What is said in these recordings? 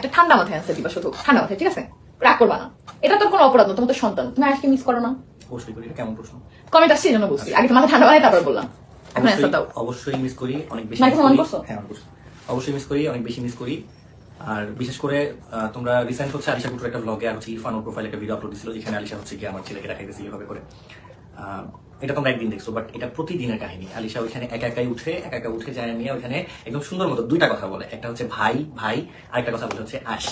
একটা ঠান্ডা মাথায় আনসার দিবা শুধু। ঠান্ডা মাথায় ঠিক আছে? রাগ করবা না। এটা তোর কোনো অপরাধ না তোমার তো সন্তান। তুমি আজকে মিস করো না। অবশ্যই করি এটা কেমন প্রশ্ন? কমেন্ট আসছে এই জন্য বলছি। আগে তো মাথা ঠান্ডা বানাই তারপর বললাম। এখন অ্যান্সার অবশ্যই দাও। অবশ্যই মিস করি অনেক বেশি করি। হ্যাঁ অবশ্যই মিস করি অনেক বেশি মিস করি। আর বিশেষ করে তোমরা রিসেন্ট হচ্ছে আলিশা কুটুর একটা ব্লগে আর হচ্ছে ইরফান ওর প্রোফাইলে একটা ভিডিও আপলোড দিছিল যেখানে আলিশা হচ্ছে কি আমার ছেলেকে দেখাই দিয়েছে এভাবে করে। এটা তোমরা একদিন দেখছ বাট এটা প্রতিদিনের কাহিনী। আলিশা ওইখানে একা একাই উঠে, একা একা উঠে যায় নিয়ে ওইখানে একদম সুন্দর মতো দুইটা কথা বলে। একটা হচ্ছে ভাই ভাই, আরেকটা কথা বলে হচ্ছে আশ।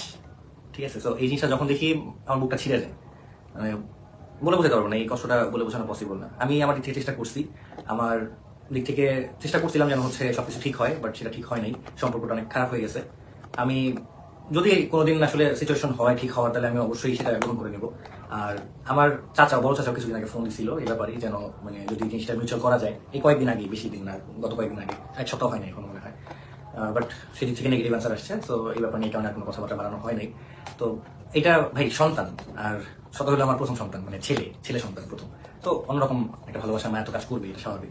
ঠিক আছে? তো এই জিনিসটা যখন দেখি, আমার বুকটা ছিঁড়ে যায়। মানে বলে বোঝাতে পারব না, এই কষ্টটা বলে বোঝানো পসিবল না। আমি আমার দিক থেকে চেষ্টা করছি। আমার দিক থেকে চেষ্টা করছিলাম যেন হচ্ছে সবকিছু ঠিক হয় বাট সেটা ঠিক হয় নাই। সম্পর্কটা অনেক খারাপ হয়ে গেছে। আমি যদি কোনোদিন আসলে সিচুয়েশন হয়, ঠিক হওয়ার, তাহলে আমি অবশ্যই সেটা গ্রহণ করে নেব। আর আমার চাচা, বড় চাচা কিছুদিন আগে ফোন দিছিল এই ব্যাপারে, যেন মানে যদি জিনিসটা মিউচুয়াল করা যায়। এই কয়েকদিন আগে, বেশি দিন না, গত কয়েকদিন আগে, এক সপ্তাহ হয় না এখন মনে হয়। বাট সেদিক থেকে নেগেটিভ অ্যান্সার আসছে, তো এই ব্যাপারে নিয়ে কারণে কোনো কথাবার্তা বাড়ানো হয় নাই। তো এটা ভাই সন্তান, আর শত হলো আমার প্রথম সন্তান মানে ছেলে ছেলে সন্তান প্রথম। তো অন্যরকম একটা ভালোবাসা মায় এত কাজ করবে এটা স্বাভাবিক।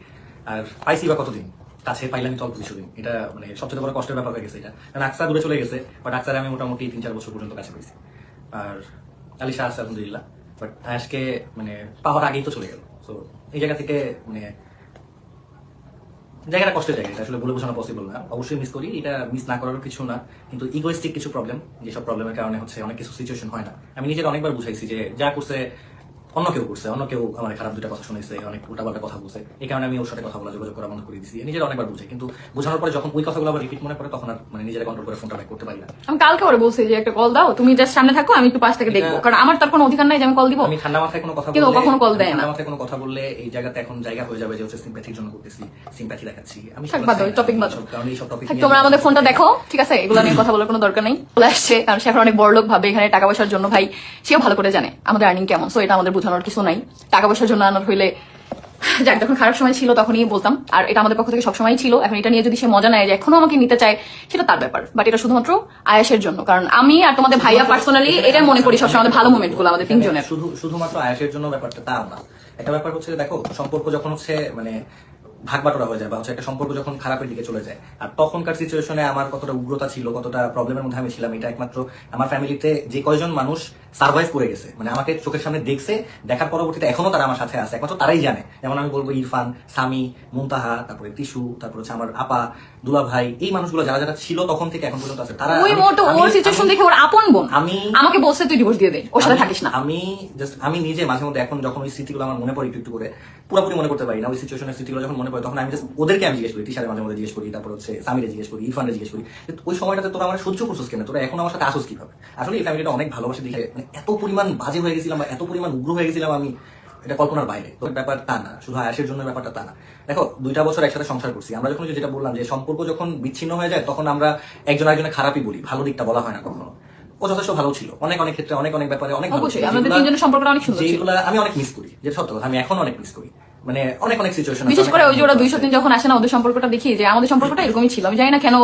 আর পাইছি বা কতদিন? কাছে পাইলাম তো অল্প কিছুদিন। এটা মানে সবচেয়ে বড় কষ্টের ব্যাপার হয়ে গেছে এটা। কারণ আকসা দূরে চলে গেছে বাট আকসারে আমি মোটামুটি তিন চার বছর পর্যন্ত কাছে পেয়েছি আর আলিশা আছে, আলহামদুলিল্লাহ। বাট আজকে মানে পাওয়ার আগেই তো চলে গেল। তো এই জায়গা থেকে মানে জায়গাটা কষ্টের জায়গা এটা, আসলে বলে বোঝানো পসিবল না। অবশ্যই মিস করি, এটা মিস না করারও কিছু না। কিন্তু ইগোয়েস্টিক কিছু প্রবলেম যেসব প্রবলেমের কারণে হচ্ছে অনেক কিছু সিচুয়েশন হয় না। আমি নিজের অনেকবার বুঝাইছি যে যা করছে অন্য কেউ করছে অন্য কেউ আমার খারাপ দুটা কথা শুনেছে অনেক উল্টাপাল্টা কথা বলছে। এই কারণে আমি ওর সাথে কথা বলা যোগাযোগ করা বন্ধ করে দিয়েছি নিজের অনেকবার বুঝাই কিন্তু বোঝানোর পরে যখন ওই কথাগুলো আবার রিপিট মনে করে তখন আর মানে নিজের কন্ট্রোল করে ফোনটা ব্যাক করতে পারি না। আমি কালকে ওরে বলছি যে একটা কল দাও তুমি জাস্ট সামনে থাকো আমি একটু পাশ থেকে দেখব। কারণ আমার তার কোনো অধিকার নাই যে আমি কল দিব। আমি ঠান্ডা মাথায় কোনো কথা কিন্তু কখনো call দেয় না। মাথায় কোনো কথা বললে এই জায়গাতে এখন জায়গা হয়ে যাবে যে হচ্ছে সিম্প্যাথির জন্য করতেছি সিম্প্যাথি দেখাচ্ছি। আমি থাক বাদ দাও, চাই বাদ কারণ এইসব টপিক থাক, তোমরা আমাদের ফোনটা দেখো ঠিক আছে? এগুলো নিয়ে কথা বলার কোনো দরকার নেই। চলে আসছে। কারণ সে এখন অনেক বড় লোক ভাবে এখানে টাকা পয়সার জন্য ভাই সেও ভালো করে জানে আমাদের আর্নিং কেমন সো এটা আমাদের বোঝানোর কিছু নাই। টাকা পয়সার জন্য আনার হইলে যাক যখন খারাপ সময় ছিল তখনই বলতাম। আর এটা আমাদের পক্ষ থেকে সবসময় ছিল। এখন এটা নিয়ে যদি সে মজা নেয় যে এখনও আমাকে নিতে চায় সেটা তার ব্যাপার। বাট এটা শুধুমাত্র আয়াসের জন্য। কারণ আমি আর তোমাদের ভাইয়া পার্সোনালি এটা মনে করি সবসময় আমাদের ভালো মোমেন্টগুলো আমাদের তিনজনের। শুধু শুধুমাত্র আয়াসের জন্য ব্যাপারটা তা না। একটা ব্যাপার হচ্ছে দেখো সম্পর্ক যখন হচ্ছে মানে ভাগ বাটোরা হয়ে যায় বা হচ্ছে একটা সম্পর্ক যখন খারাপের দিকে চলে যায়। আর তখনকার সিচুয়েশনে আমার কতটা উগ্রতা ছিল কতটা প্রবলেমের মধ্যে আমি ছিলাম এটা একমাত্র আমার ফ্যামিলিতে যে কয়জন মানুষ সার্ভাইভ করে গেছে। মানে আমাকে চোখের সামনে দেখছে দেখার পরবর্তীতে এখনও তারা আমার সাথে আছে। একমাত্র তারাই জানে। যেমন আমি বলব ইরফান সামি মুনতাহা তারপরে তিশু তারপর হচ্ছে আমার আপা দুলা ভাই এই মানুষগুলো যারা যারা ছিল তখন থেকে এখন পর্যন্ত আছে তারা ওই মোটো ওর সিচুয়েশন দেখে ওর আপন বোন। আমি আমাকে বলছে তুই ডিভোর্স দিয়ে দে। ওর সাথে থাকিস না। আমি জাস্ট আমি নিজে মাঝে মধ্যে এখন যখন ওই স্মৃতিগুলো আমার মনে পড়ে একটু একটু করে পুরোপুরি মনে করতে পারি না। ওই সিচুয়েশনের স্মৃতিগুলো যখন মনে পড়ে তখন আমি জাস্ট ওদেরকে আমি জিজ্ঞেস করি তিশারে মাঝে মধ্যে জিজ্ঞেস করি তারপর হচ্ছে সামিরে জিজ্ঞেস করি ইরফানরে জিজ্ঞেস করি। ওই সময়টাতে তোরা আমার সহ্য করছিস কেন? তোরা এখন আমার সাথে আসোস কীভাবে? আসলে এই ফ্যামিলিটা অনেক ভালোবাসে দেখে মানে এত পরিমাণ বাজে হয়ে গেছিলাম বা এত পরিমাণ উগ্র হয়ে গেছিলাম আমি এটা কল্পনার বাইরে। তো ব্যাপার তা না শুধু আয়াসের জন্য ব্যাপারটা তা না। দেখো দুইটা বছর একসাথে সংসার করছি। আমরা যখন যেটা বললাম যে সম্পর্ক যখন বিচ্ছিন্ন হয়ে যায় তখন আমরা একজন একজনের খারাপই বলি ভালো দিকটা বলা হয় না কখনো। ও যথেষ্ট ভালো ছিল অনেক অনেক ক্ষেত্রে অনেক অনেক ব্যাপারে অনেক ভালো ছিল। যেগুলা আমি অনেক মিস করি যে সত্য আমি এখন অনেক মিস করি। মানে অনেক অনেক সিচুয়েশন বিশেষ করে ওই যে ওরা দুইশো দিন যখন আসে না ওদের সম্পর্কটা দেখি যে আমাদের সম্পর্কটা এরকমই ছিল। আমি জানি না কেন